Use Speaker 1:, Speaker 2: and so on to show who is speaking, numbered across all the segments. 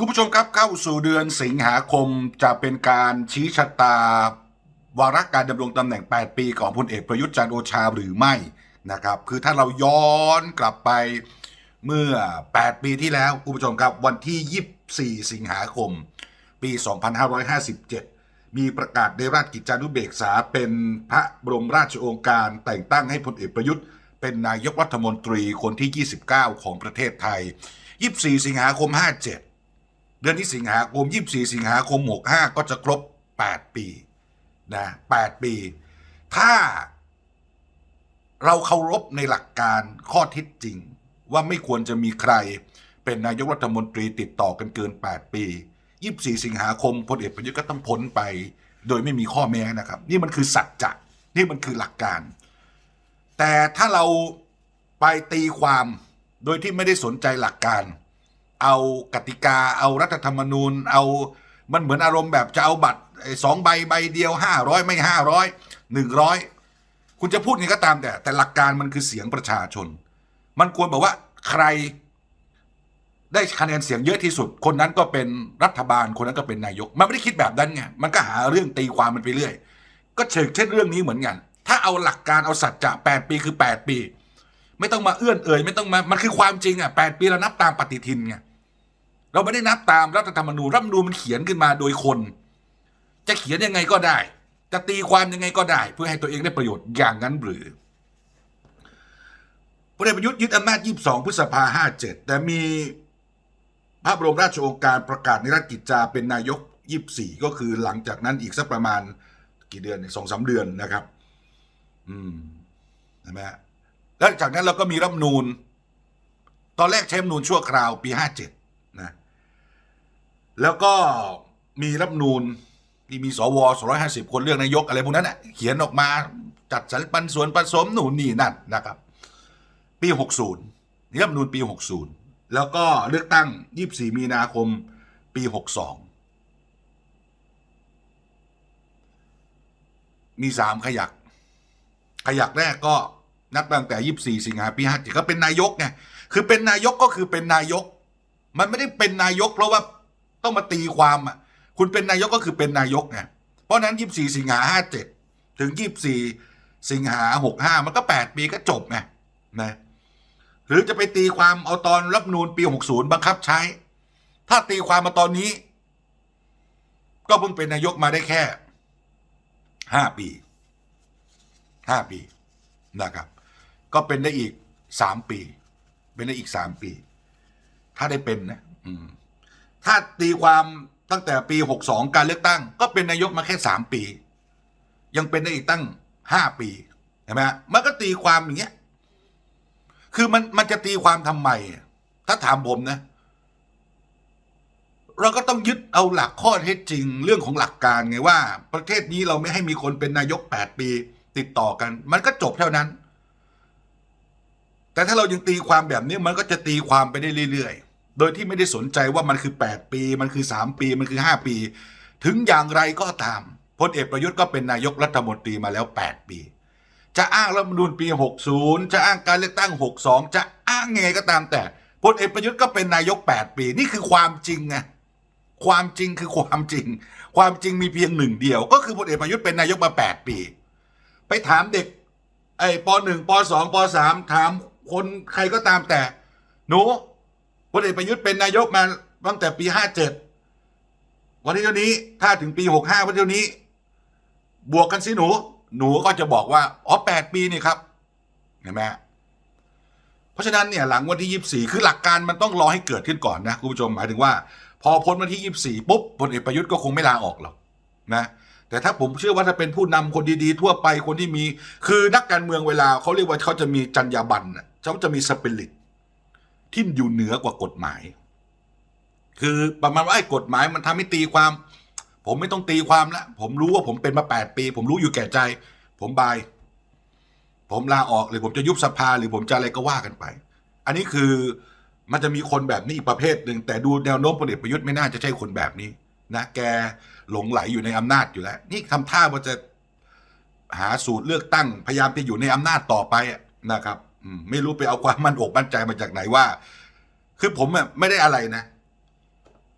Speaker 1: คุณผู้ชมครับเข้าสู่เดือนสิงหาคมจะเป็นการชี้ชะตาวาระการดำรงตำแหน่ง 8 ปีของพลเอกประยุทธ์จันโอชาหรือไม่นะครับคือถ้าเราย้อนกลับไปเมื่อ 8 ปีที่แล้วคุณผู้ชมครับวันที่ 24 สิงหาคม ปี 2557 มีประกาศในราชกิจจานุเบกษาเป็นพระบรมราชโองการแต่งตั้งให้พลเอกประยุทธ์ เป็นนายกรัฐมนตรีคนที่ 29 ของประเทศไทย 24 สิงหาคม 57 เดือนที่สิงหาคม 24 สิงหาคม 65 ก็จะครบ 8 ปีนะ8ปี ถ้าเราเคารพในหลักการข้อเท็จจริง ว่าไม่ควรจะมีใครเป็นนายกรัฐมนตรีติดต่อกันเกิน 8 ปี 24 สิงหาคมพลเอกประยุทธ์ก็ต้องพ้นไป โดยไม่มีข้อแม้นะครับ นี่มันคือสัจจะนี่มันคือหลักการ แต่ถ้าเราไปตีความโดยที่ไม่ได้สนใจหลักการ เอากติกาเอารัฐธรรมนูญ เอามันเหมือนอารมณ์แบบจะเอาบัตรสองใบใบเดียวห้าร้อยไม่ห้าร้อยหนึ่งร้อยคุณจะพูดไงก็ตามแต่ แต่หลักการมันคือเสียงประชาชน มันควรบอกว่าใครได้คะแนนเสียงเยอะที่สุด คนนั้นก็เป็นรัฐบาลคนนั้นก็เป็นนายก มันไม่ได้คิดแบบนั้นไงมันก็หาเรื่องตีความมันไปเรื่อย ก็เชิงเช่นเรื่องนี้เหมือนกัน ถ้าเอาหลักการเอาสัจจะแปดปีคือแปดปี ไม่ต้องมาเอื้อนเอ่ยไม่ต้องมามันคือความจริงอะแปดปีเรานับตามปฏิทินไง เราไม่ได้นับตามรัฐธรรมนูญรัฐธรรมนูญมันเขียนขึ้นมาโดยคน จะเขียนยังไงก็ได้ จะตีความยังไงก็ได้ เพื่อให้ตัวเองได้ประโยชน์อย่างนั้นหรือพลเอกประยุทธ์ยึดอำนาจ 22 พฤษภา 57 แต่มีพระบรมราชโองการประกาศในราชกิจจาเป็นนายก 24 ก็คือหลังจากนั้นอีกสักประมาณกี่เดือนสองสามเดือนนะครับ อืมใช่ไหมฮะแล้วจากนั้นเราก็มีรัฐมนูญตอนแรกใช้รัฐมนูญชั่วคราวปี 57 แล้วก็มีรัฐนูญที่มีสว250คนเลือกนายกอะไรพวกนั้นนะเขียนออกมาจัดสรรปันส่วนผสมหนูนนี่นั่นนะครับ ปี60นี่รัฐธรรมนูญปี60แล้วก็เลือกตั้ง24มีนาคมปี62มีสามขยัก ขยักแรกก็นับตั้งแต่24สิงหาปี57ก็เป็นนายกไงคือเป็นนายกก็คือเป็นนายก มันไม่ได้เป็นนายกเพราะว่า ต้องมาตีความอะคุณเป็นนายกก็คือเป็นนายกไงเพราะฉะนั้น24สิงหา57ถึง24สิงหา65มันก็8ปีก็จบไงนะหรือจะไปตีความเอาตอนรับนูนปี60บังคับใช้ ถ้าตีความมาตอนนี้ ก็เพิ่งเป็นนายกมาได้แค่5ปี5ปีนะครับ ก็เป็นได้อีก3ปี เป็นได้อีก3ปี ถ้าได้เป็นนะ อืม ถ้าตีความตั้งแต่ปี 62 การเลือกตั้ง ก็เป็นนายกมาแค่ 3 ปี ยังเป็นได้อีกตั้ง 5 ปีเห็นไหมฮะมันก็ตีความอย่างเงี้ยคือมันมันจะตีความทำไม ถ้าถามผมนะ เราก็ต้องยึดเอาหลักข้อเท็จจริง เรื่องของหลักการไงว่า ประเทศนี้เราไม่ให้มีคนเป็นนายก 8 ปี ติดต่อกัน มันก็จบเท่านั้น แต่ถ้าเรายังตีความแบบนี้มันก็จะตีความไปได้เรื่อยๆ โดยที่ไม่ได้สนใจว่ามันคือ 8 ปี มันคือ 3 ปีมันคือ 5 ปี ถึงอย่างไรก็ตามพลเอกประยุทธ์ก็เป็นนายกรัฐมนตรีมาแล้ว 8 ปี จะอ้างรัฐมนูญปี 60 จะอ้างการเลือกตั้ง 62 จะอ้างไงก็ตามแต่พลเอกประยุทธ์ก็เป็นนายก 8 ปีนี่คือความจริงไงความจริงคือความจริง ความจริงมีเพียงหนึ่งเดียว ก็คือพลเอกประยุทธ์เป็นนายกมา 8 ปี ไปถามเด็กไอ้ปหนึ่งปสองปสามถามคนใครก็ตามแต่หนู พลเอกประยุทธ์เป็นนายกมาตั้งแต่ปีห้าเจ็ดวันที่เท่านี้ถ้าถึงปีหกห้าวันที่เท่านี้ บวกกันสิหนู หนูก็จะบอกว่าอ๋อแปดปีนี่ครับเห็นไหมเพราะฉะนั้นเนี่ยหลังวันที่ยี่สี่คือหลักการมันต้องรอให้เกิดขึ้นก่อนนะคุณผู้ชมหมายถึงว่า พอพ้นวันที่ยี่สี่ปุ๊บพลเอกประยุทธ์ก็คงไม่ลาออกหรอกนะแต่ถ้าผมเชื่อว่าถ้าเป็นผู้นำคนดีๆ ทั่วไปคนที่มี คือนักการเมืองเวลาเขาเรียกว่าเขาจะมีจรรยาบรรณน่ะเขาจะมีสปิริต ที่อยู่เหนือกว่ากฎหมาย คือประมาณว่าไอ้กฎหมายมันทำให้ตีความ ผมไม่ต้องตีความละผมรู้ว่าผมเป็นมาแปดปี ผมรู้อยู่แก่ใจ ผมบาย ผมลาออกหรือผมจะยุบสภาหรือผมจะอะไรก็ว่ากันไป อันนี้คือมันจะมีคนแบบนี้อีกประเภทหนึ่งแต่ดูแนวโน้มพลเอกประยุทธ์ไม่น่าจะใช่คนแบบนี้นะแกหลงไหลอยู่ในอำนาจอยู่แล้ว นี่ทำท่าว่าจะหาสูตรเลือกตั้ง พยายามจะอยู่ในอำนาจต่อไปนะครับ ไม่รู้ไปเอาความมั่นอกมั่นใจมาจากไหนว่า คือผมไม่ได้อะไรนะ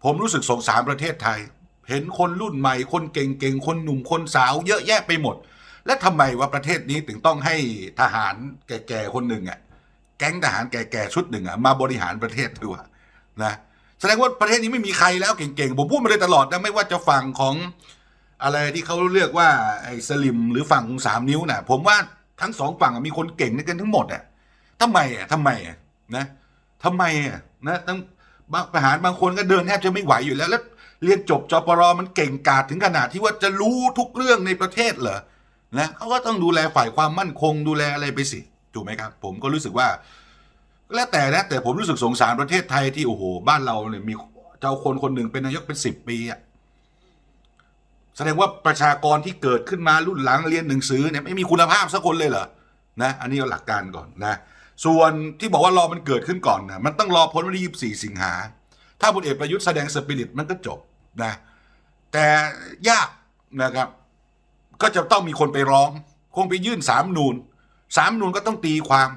Speaker 1: ผมรู้สึกสงสารประเทศไทย เห็นคนรุ่นใหม่ คนเก่งๆ คนหนุ่มคนสาว เยอะแยะไปหมด และทำไมว่าประเทศนี้ถึงต้องให้ทหารแก่ๆคนหนึ่งอะ แก๊งทหารแก่ๆชุดหนึ่งอะมาบริหารประเทศด้วยวะนะแสดงว่าประเทศนี้ไม่มีใครแล้วเก่งๆ ผมพูดมาเลยตลอดนะไม่ว่าจะฝั่งของอะไรที่เขาเรียกว่าไอ้สลิมหรือฝั่งสามนิ้วน่ะ ผมว่าทั้งสองฝั่งมีคนเก่งในกันทั้งหมดอะ ทำไมอะทำไมอะนะทำไมอะนะทั้งบางทหารบางคนก็เดินแทบจะไม่ไหวอยู่แล้วแล้ว เรียนจบจปรมันเก่งกาจถึงขนาดที่ว่าจะรู้ทุกเรื่องในประเทศเหรอนะเขาก็ต้องดูแลฝ่ายความมั่นคงดูแลอะไรไปสิถูกไหมครับ ผมก็รู้สึกว่า แล้วแต่นะแต่ผมรู้สึกสงสารประเทศไทยที่โอ้โหบ้านเราเนี่ยมีเจ้าคนคนหนึ่งเป็นนายกเป็นสิบปีอะแสดงว่าประชากรที่เกิดขึ้นมารุ่นหลังเรียนหนังสือเนี่ยไม่มีคุณภาพสักคนเลยเหรอนะ อันนี้เอาหลักการก่อนนะ ส่วนที่บอกว่ารอมันเกิดขึ้นก่อนนะมันต้องรอพ้นวันที่ยี่สิบสี่สิงหา ถ้าพลเอกประยุทธ์แสดงสปิริตมันก็จบนะแต่ยากนะครับ ก็จะต้องมีคนไปร้อง คงไปยื่นสามนูนสามนูนก็ต้องตีความ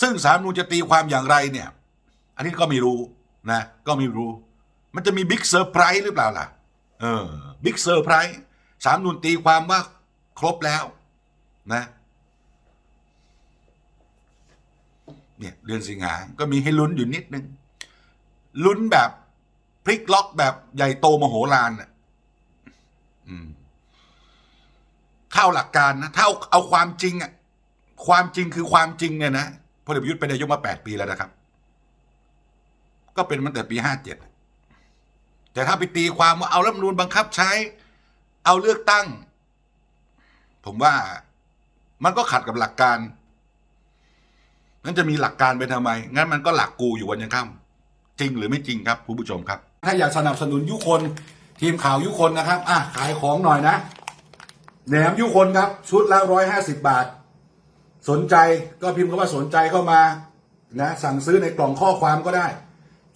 Speaker 1: ซึ่งสามนูนจะตีความอย่างไรเนี่ย อันนี้ก็ไม่รู้นะ ก็ไม่รู้ มันจะมีบิ๊กเซอร์ไพรส์หรือเปล่าล่ะ เออบิ๊กเซอร์ไพรส์สามนูนตีความว่าครบแล้วนะ เนี่ยเดือนสิงหาก็มีให้ลุ้นอยู่นิดนึงลุ้นแบบพลิกล็อกแบบใหญ่โตมโหฬารน่ะเท่าหลักการนะเท่าเอาความจริงอะความจริงคือความจริงเนี่ยนะพลเอกประยุทธ์เป็นนายกมาแปดปีแล้วนะครับ ก็เป็นมาตั้งแต่ปีห้าเจ็ดแต่ถ้าไปตีความว่าเอารัฐมนูญบังคับใช้ เอาเลือกตั้ง ผมว่ามันก็ขัดกับหลักการ งั้นจะมีหลักการไปทำไม งั้นมันก็หลักกูอยู่วันยังค่ำจริงหรือไม่จริงครับคุณผู้ชมครับ ถ้าอยากสนับสนุนยุคนทีมข่าวยุคนนะครับอะขายของหน่อยนะแหนมยุคนครับ ชุดละร้อยห้าสิบบาท สนใจก็พิมพ์คำว่าสนใจเข้ามานะสั่งซื้อในกล่องข้อความก็ได้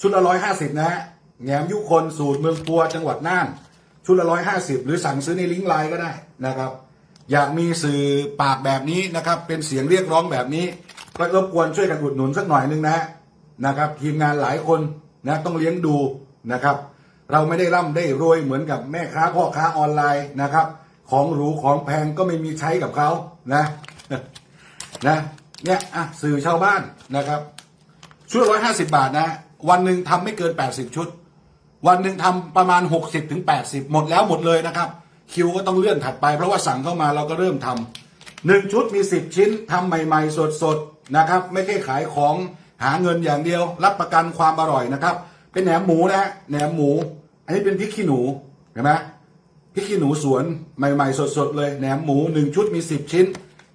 Speaker 1: ชุดละร้อยห้าสิบนะฮะแหนมยุคนสูตรเมืองปัวจังหวัดน่าน ชุดละร้อยห้าสิบหรือสั่งซื้อในลิงก์ไลน์ก็ได้นะครับ อยากมีสื่อปากแบบนี้นะครับ เป็นเสียงเรียกร้องแบบนี้ ก็รบกวนช่วยกันอุดหนุนสักหน่อยนึงนะฮะนะครับ ทีมงานหลายคนนะต้องเลี้ยงดูนะครับ เราไม่ได้ร่ำได้รวยเหมือนกับแม่ค้าพ่อค้าออนไลน์นะครับ ของหรูของแพงก็ไม่มีใช้กับเขานะนะเนี่ยอะสื่อชาวบ้านนะครับ ชุดร้อยห้าสิบาทนะวันหนึ่งทำไม่เกินแปดสิบชุด วันหนึ่งทำประมาณหกสิบถึงแปดสิบหมดแล้วหมดเลยนะครับ คิวก็ต้องเลื่อนถัดไปเพราะว่าสั่งเข้ามาเราก็เริ่มทำหนึ่งชุดมีสิบชิ้นทำใหม่ ๆ สดๆ นะครับ ไม่ใช่ขายของหาเงินอย่างเดียว รับประกันความอร่อยนะครับ เป็นแหนมหมูนะฮะแหนมหมู อันนี้เป็นพริกขี้หนูเห็นไหมพริกขี้หนูสวนใหม่ ๆ สดๆเลยแหนมหมูหนึ่งชุดมีสิบชิ้น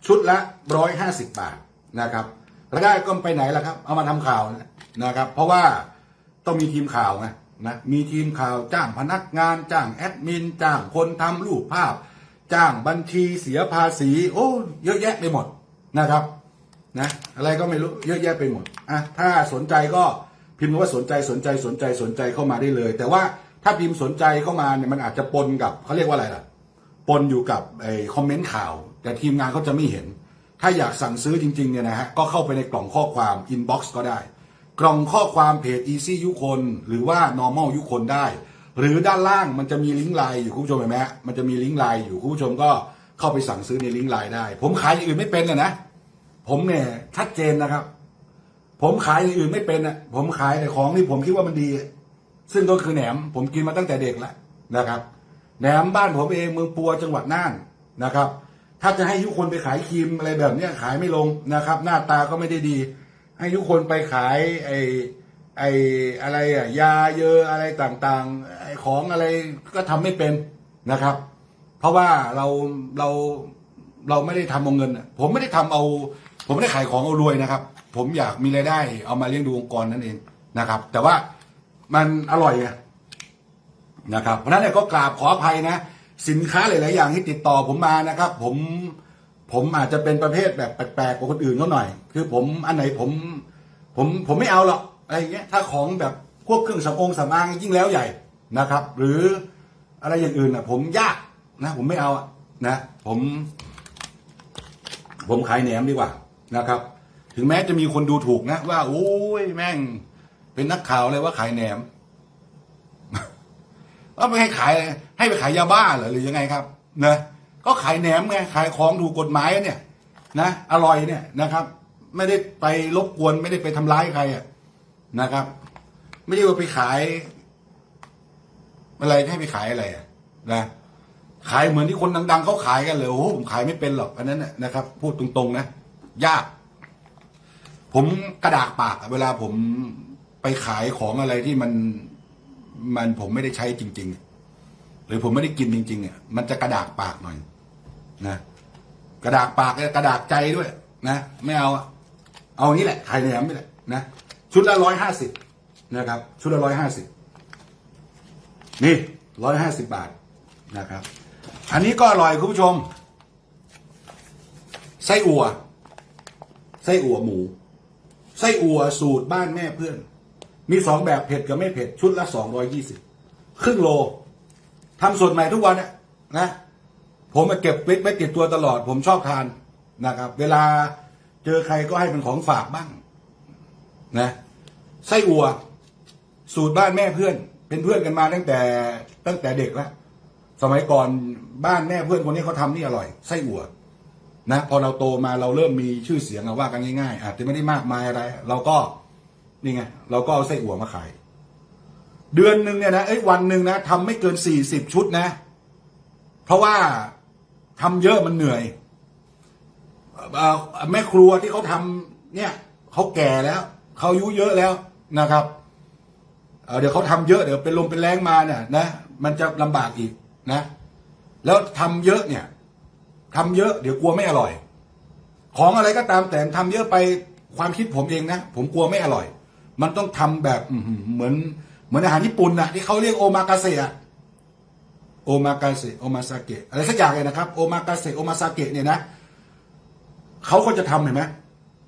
Speaker 1: ชุดละร้อยห้าสิบบาทนะครับรายได้ก็ไปไหนล่ะครับ เอามาทำข่าวนะครับ เพราะว่าต้องมีทีมข่าวไงนะมีทีมข่าวจ้างพนักงาน จ้างแอดมิน จ้างคนทำรูปภาพ จ้างบัญชีเสียภาษี โอ้เยอะแยะไปหมดนะครับ นะอะไรก็ไม่รู้เยอะแยะไปหมดอะถ้าสนใจก็พิมพ์ว่าสนใจสนใจสนใจสนใจเข้ามาได้เลย แต่ว่าถ้าพิมพ์สนใจเข้ามาเนี่ยมันอาจจะปนกับเขาเรียกว่าอะไรล่ะ ปนอยู่กับไอ้คอมเมนต์ข่าว แต่ทีมงานเขาจะไม่เห็น ถ้าอยากสั่งซื้อจริงๆเนี่ยนะฮะก็เข้าไปในกล่องข้อความ inbox ก็ได้ กล่องข้อความเพจ easy ยุคน หรือว่า normal ยุคนได้ หรือด้านล่างมันจะมีลิงก์ไลน์อยู่คุณผู้ชมเห็นไหมมันจะมีลิงก์ไลน์อยู่คุณผู้ชมก็เข้าไปสั่งซื้อในลิงก์ไลน์ได้ ผมขายอย่างอื่นไม่เป็นนะนะ ผมเนี่ยชัดเจนนะครับ ผมขายอย่างอื่นไม่เป็นอะผมขายแต่ของที่ผมคิดว่ามันดี ซึ่งก็คือแหนม ผมกินมาตั้งแต่เด็กแล้วนะครับแหนมบ้านผมเองเมืองปัวจังหวัดน่านนะครับ ถ้าจะให้ยุคนไปขายครีมอะไรแบบเนี้ยขายไม่ลงนะครับ หน้าตาก็ไม่ได้ดี ให้ยุคนไปขายไอ้ไอ้อะไรอะยาเยอะอะไรต่างๆไอของอะไรก็ทำไม่เป็นนะครับ เพราะว่าเราเราเราไม่ได้ทำเอาเงิน ผมไม่ได้ทำเอา ผมไม่ได้ขายของเอารวยนะครับ ผมอยากมีรายได้ เอามาเลี้ยงดูองค์กรนั่นเองนะครับ แต่ว่ามันอร่อยไงนะครับ เพราะฉะนั้นเนี่ยก็กราบขออภัยนะ สินค้าหลาย ๆ อย่างที่ติดต่อผมมานะครับ ผมผมอาจจะเป็นประเภทแบบแปลกๆกว่าคนอื่นเขาหน่อย คือผมอันไหนผม ผมผมไม่เอาหรอกอะไรอย่างเงี้ยถ้าของแบบพวกเครื่องสำองสำอางยิ่งแล้วใหญ่นะครับ หรืออะไรอย่างอื่นอะ ผมยากนะ ผมไม่เอาอะนะ ผม ผมขายแหนมดีกว่า นะครับ ถึงแม้จะมีคนดูถูกนะ ว่า โอ้ยแม่ง เป็นนักข่าวเลยว่าขายแหนมว่าไม่ให้ขายให้ไปขายยาบ้าเหรอหรือยังไงครับนะก็ขายแหนมไงขายของถูกกฎหมายเนี่ยนะอร่อยเนี่ยนะครับ ไม่ได้ไปรบกวนไม่ได้ไปทำร้ายใครอะนะครับ ไม่ได้ว่าไปขาย อะไรให้ไปขายอะไรอะนะขายเหมือนที่คนดังๆเขาขายกันเลยโอ้ผมขายไม่เป็นหรอกอันนั้นนะครับ พูดตรงๆนะ ยาก ผมกระดากปากเวลาผมไปขายของอะไรที่มันมันผมไม่ได้ใช้จริง ๆ หรือผมไม่ได้กินจริงๆอะมันจะกระดากปากหน่อย นะกระดากปากกระดากใจด้วย นะไม่เอาอะเอานี้แหละขายแหนมนี่แหละนะชุดละร้อยห้าสิบนะครับ ชุดละร้อยห้าสิบนี่ร้อยห้าสิบบาทนะครับ อันนี้ก็อร่อยคุณผู้ชม ไส้อั่ว ไส้อั่วหมู ไส้อั่วสูตรบ้านแม่เพื่อน มีสองแบบเผ็ดกับไม่เผ็ดชุดละสองร้อยยี่สิบครึ่งโลทำสดใหม่ทุกวันนี่ยนะผมมาเก็บไว้ไว้ติดตัวตลอด ผมชอบทานนะครับ เวลาเจอใครก็ให้เป็นของฝากบ้าง นะไส้อั่ว สูตรบ้านแม่เพื่อน เป็นเพื่อนกันมาตั้งแต่ตั้งแต่เด็กแล้วสมัยก่อนบ้านแม่เพื่อนคนนี้เขาทำนี่อร่อยไส้อั่ว นะพอเราโตมาเราเริ่มมีชื่อเสียงอะว่ากันง่ายๆอาจจะไม่ได้มากมายอะไร เราก็นี่ไงเราก็เอาไส้อั่วมาขาย เดือนหนึ่งเนี่ยนะเอ้ยวันหนึ่งนะทำไม่เกินสี่สิบชุดนะ เพราะว่าทำเยอะมันเหนื่อยแม่ครัวที่เขาทำเนี่ยเขาแก่แล้วเขาอายุเยอะแล้วนะครับเเดี๋ยวเขาทำเยอะเดี๋ยวเป็นลมเป็นแรงมาเนี่ยนะมันจะลำบากอีกนะ แล้วทำเยอะเนี่ย ทำเยอะเดี๋ยวกลัวไม่อร่อย ของอะไรก็ตามแต่ทำเยอะไปความคิดผมเองนะผมกลัวไม่อร่อย มันต้องทำแบบเหมือนเหมือนอาหารญี่ปุ่นนะที่เขาเรียกโอมากาเสะโอมากาเสะโอมาซาเกะอะไรสักอย่างเลยนะครับโอมากาเสะโอมาซาเกะเนี่ยนะเขาก็จะทำเห็นไหม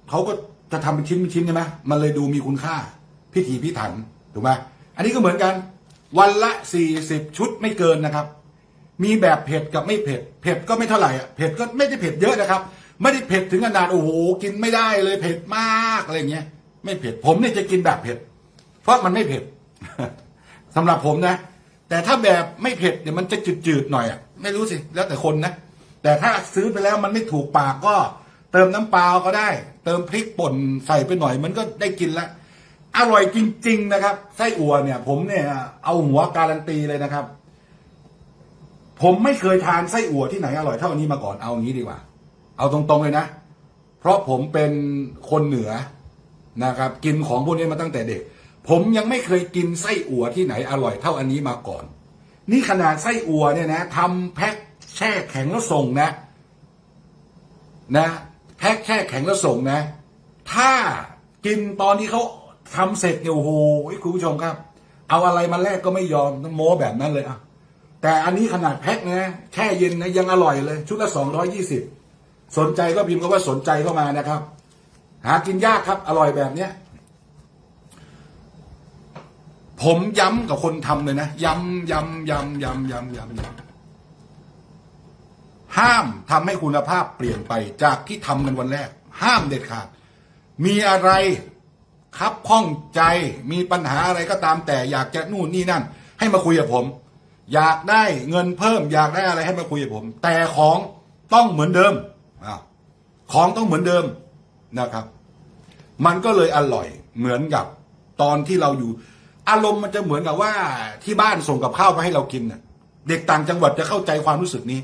Speaker 1: เขาก็จะทำเป็นชิ้นเป็นชิ้นใช่ไหมมันเลยดูมีคุณค่า พิถีพิถันถูกไหมอันนี้ก็เหมือนกัน วันละสี่สิบชุดไม่เกินนะครับ มีแบบเผ็ดกับไม่เผ็ด เผ็ดก็ไม่เท่าไหร่อะ เผ็ดก็ไม่ได้เผ็ดเยอะนะครับ ไม่ได้เผ็ดถึงขนาดโอ้โหกินไม่ได้เลยเผ็ดมากอะไรเงี้ย ไม่เผ็ด ผมเนี่ยจะกินแบบเผ็ด เพราะมันไม่เผ็ดสำหรับผมนะ แต่ถ้าแบบไม่เผ็ดเนี่ยมันจะจืดๆหน่อยอะ ไม่รู้สิ แล้วแต่คนนะ แต่ถ้าซื้อไปแล้วมันไม่ถูกปากก็ เติมน้ำปลาก็ได้ เติมพริกป่นใส่ไปหน่อย มันก็ได้กินละ อร่อยจริง ๆ นะครับ ไส้อั่วเนี่ย ผมเนี่ยเอาหัวการันตีเลยนะครับ ผมไม่เคยทานไส้อั่วที่ไหนอร่อยเท่านี้มาก่อนเอางี้ดีกว่า เอาตรงๆเลยนะ เพราะผมเป็นคนเหนือนะครับ กินของพวกนี้มาตั้งแต่เด็ก ผมยังไม่เคยกินไส้อั่วที่ไหนอร่อยเท่าอันนี้มาก่อน นี่ขนาดไส้อั่วเนี่ยนะทำแพ็คแช่แข็งแล้วส่งนะ นะแพ็คแช่แข็งแล้วส่งนะ ถ้ากินตอนที่เขาทำเสร็จเนี่ยโอ้โหคุณผู้ชมครับ เอาอะไรมาแลกก็ไม่ยอมต้องโม้แบบนั้นเลยอะ แต่อันนี้ขนาดแพ็คนะแช่เย็นนะยังอร่อยเลย ชุดละสองร้อยี่สิบสนใจก็พิมพ์ก็ว่าสนใจเข้ามานะครับ หากินยากครับ อร่อยแบบเนี้ยผมย้ำกับคนทำเลยนะย้ำย้ำย้ำย้ำย้ำย้ำย้ำห้ามทำให้คุณภาพเปลี่ยนไปจากที่ทำกันวันแรก ห้ามเด็ดขาด มีอะไรครับข้องใจมีปัญหาอะไรก็ตามแต่อยากจะนู่นนี่นั่น ให้มาคุยกับผม อยากได้เงินเพิ่ม อยากได้อะไรให้มาคุยกับผม แต่ของต้องเหมือนเดิมอของต้องเหมือนเดิมนะครับ มันก็เลยอร่อยเหมือนกับตอนที่เราอยู่ อารมณ์มันจะเหมือนกับว่าที่บ้านส่งกับข้าวมาให้เรากินน่ะเด็กต่างจังหวัดจะเข้าใจความรู้สึกนี้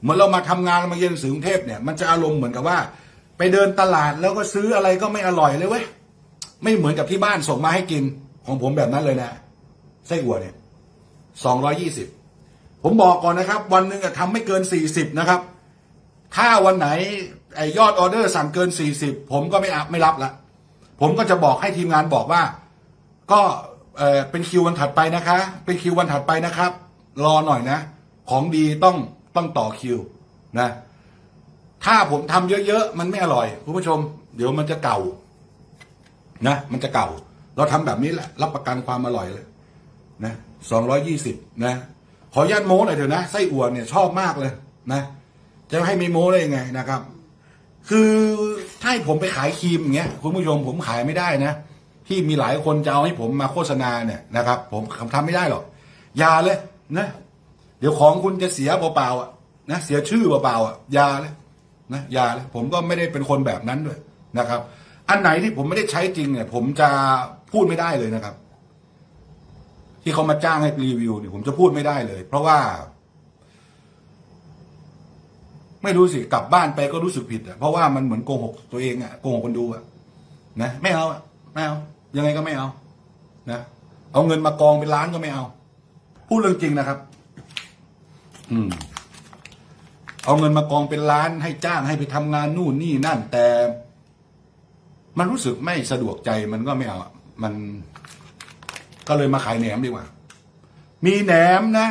Speaker 1: เหมือนเรามาทำงานมาเรียนหนังสือกรุงเทพเนี่ยมันจะอารมณ์เหมือนกับว่า ไปเดินตลาดแล้วก็ซื้ออะไรก็ไม่อร่อยเลยเว้ยไม่เหมือนกับที่บ้านส่งมาให้กินของผมแบบนั้นเลยนะไส้อั่วเนี่ย สองร้อยี่สิบผมบอกก่อนนะครับ วันหนึ่งอะทำไม่เกินสี่สิบนะครับ ถ้าวันไหนไอยอดออเดอร์สั่งเกินสี่สิบผมก็ไม่อัพไม่รับละผมก็จะบอกให้ทีมงานบอกว่า ก็เออเป็นคิววันถัดไปนะคะ เป็นคิววันถัดไปนะครับ รอหน่อยนะ ของดีต้องต้องต่อคิวนะถ้าผมทำเยอะๆ มันไม่อร่อยคุณผู้ชม เดี๋ยวมันจะเก่า นะ มันจะเก่า เราทำแบบนี้แหละ รับประกันความอร่อยเลย นะ สองร้อยี่สิบนะ ขออนุญาตโม้หน่อยเถอะนะ ไส้อั่วเนี่ยชอบมากเลยนะ จะให้ไม่โม้ได้ยังไงนะครับ คือถ้าให้ผมไปขายครีมอย่างเงี้ยคุณผู้ชมผมขายไม่ได้นะ ที่มีหลายคนจะเอาให้ผมมาโฆษณาเนี่ยนะครับ ผมทำไม่ได้หรอกอย่าเลยนะ เดี๋ยวของคุณจะเสียเปล่าๆอะนะเสียชื่อเปล่าๆอะอย่าเลยนะอย่าเลยผมก็ไม่ได้เป็นคนแบบนั้นด้วยนะครับ อันไหนที่ผมไม่ได้ใช้จริงเนี่ย ผมจะพูดไม่ได้เลยนะครับ ที่เขามาจ้างให้รีวิวเนี่ยผมจะพูดไม่ได้เลย เพราะว่า ไม่รู้สิกลับบ้านไปก็รู้สึกผิดอะเพราะว่ามันเหมือนโกหกตัวเองอะโกหกคนดูอะนะไม่เอาไม่เอายังไงก็ไม่เอา นะเอาเงินมากองเป็นล้านก็ไม่เอา พูดเรื่องจริงนะครับ อืม เอาเงินมากองเป็นล้านให้จ้างให้ไปทำงานนู่นนี่นั่น แต่ มันรู้สึกไม่สะดวกใจมันก็ไม่เอามัน ก็เลยมาขายแหนมดีกว่า มีแหนมนะ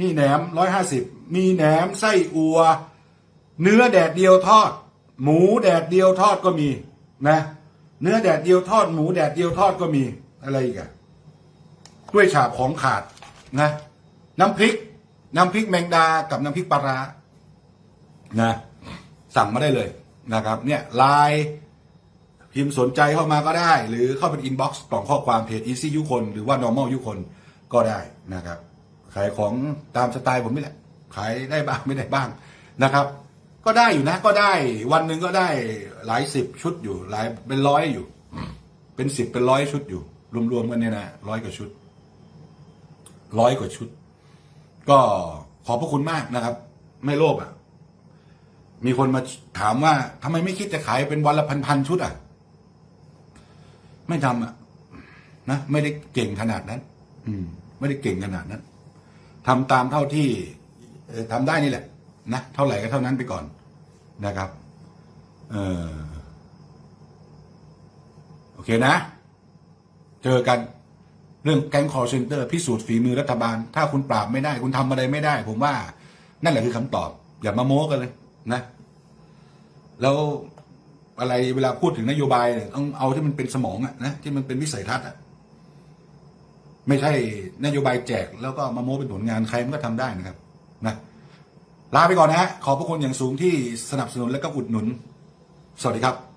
Speaker 1: นี่แหนมร้อยห้าสิบมีแหนมไส้อัว เนื้อแดดเดียวทอด หมูแดดเดียวทอดก็มีนะ เนื้อแดดเดียวทอดหมูแดดเดียวทอดก็มีอะไรอีกอะด้วยฉาบของขาดนะ น้ำพริก น้ำพริกแมงดากับน้ำพริกปลาร้านะ สั่งมาได้เลยนะครับ เนี่ยไลน์ พิมพ์สนใจเข้ามาก็ได้ หรือเข้าเป็นอินบ็อกซ์กล่องข้อความเพจ Easy ยุคน หรือว่า Normal ยุคนก็ได้นะครับ ขายของตามสไตล์ผมนี่แหละ ขายได้บ้างไม่ได้บ้างนะครับ ก็ได้อยู่นะก็ได้ วันหนึ่งก็ได้หลายสิบชุดอยู่หลายเป็นร้อยอยู่ เป็นสิบเป็นร้อยชุดอยู่ รวมๆกันเนี่ยนะร้อยกว่าชุดร้อยกว่าชุด ก็ขอบพระคุณมากนะครับ ไม่โลภอะ มีคนมาถามว่าทำไมไม่คิดจะขายเป็นวันละพันๆชุดอะ ไม่ทำอะนะไม่ได้เก่งขนาดนั้น อืม ไม่ได้เก่งขนาดนั้นทำตามเท่าที่เอ่อทำได้นี่แหละ นะเท่าไหร่ก็เท่านั้นไปก่อนนะครับ เออโอเคนะ เจอกันเรื่องแก๊งคอร์เซนเตอร์พิสูจน์ฝีมือรัฐบาล ถ้าคุณปราบไม่ได้ คุณทำอะไรไม่ได้ ผมว่า นั่นแหละคือคำตอบ อย่ามาโม้กันเลย นะ แล้ว อะไรเวลาพูดถึงนโยบายเนี่ยต้องเอาที่มันเป็นสมองอะนะที่มันเป็นวิสัยทัศน์อะไม่ใช่นโยบายแจกแล้วก็มาโม้เป็นผลงานใครมันก็ทำได้นะครับนะลาไปก่อนนะฮะขอบพระคุณอย่างสูงที่สนับสนุนและก็อุดหนุน สวัสดีครับ